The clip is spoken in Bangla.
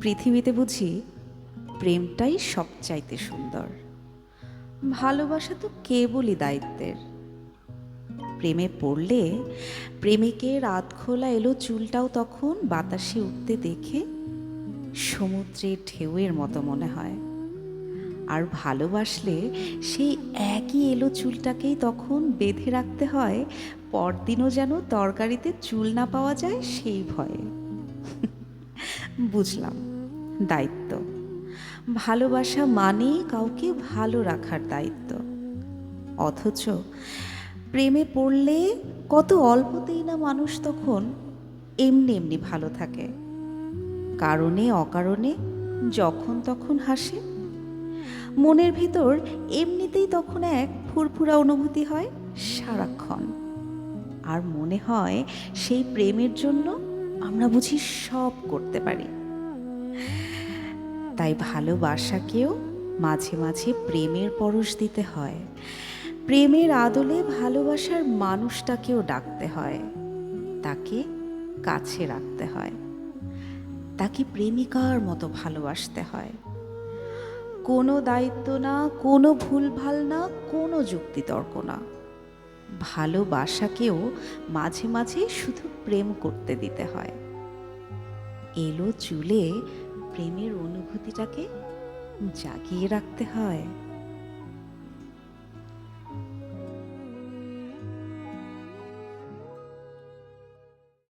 পৃথিবীতে বুঝি প্রেমটাই সবচাইতে সুন্দর। ভালোবাসা তো কেবলই দায়িত্বের। প্রেমে পড়লে প্রেমিকের খোলা এলো চুলটাও তখন বাতাসে উঠতে দেখে সমুদ্রের ঢেউয়ের মতো মনে হয়। আর ভালোবাসলে সেই একই এলো চুলটাকেই তখন বেঁধে রাখতে হয়, পরদিনও যেন তরকারিতে চুল না পাওয়া যায় সেই ভয়ে। বুঝলাম। দায়িত্ব। ভালোবাসা মানে কাউকে ভালো রাখার দায়িত্ব। অথচ প্রেমে পড়লে কত অল্পতেই না মানুষ তখন এমনি এমনি ভালো থাকে। কারণে, অকারণে, যখন তখন হাসে। মনের ভিতর এমনিতেই তখন এক ফুরফুরা অনুভূতি হয় সারাক্ষণ। আর মনে হয় সেই প্রেমের জন্য আমরা বুঝি সব করতে পারি। তাই ভালোবাসাকেও মাঝে মাঝে প্রেমের পরশ দিতে হয়। প্রেমের আদলে ভালোবাসার মানুষটাকেও ডাকতে হয়। তাকে কাছে রাখতে হয়। তাকে প্রেমিকার মতো ভালোবাসতে হয়। কোনো দায়িত্ব না, কোনো ভুলভাল না, কোনো যুক্তিতর্ক না। ভালোবাসাকেও মাঝে মাঝে শুধু প্রেম করতে দিতে হয়। এলো চুলে প্রেমের অনুভূতিটাকে জাগিয়ে রাখতে হয়।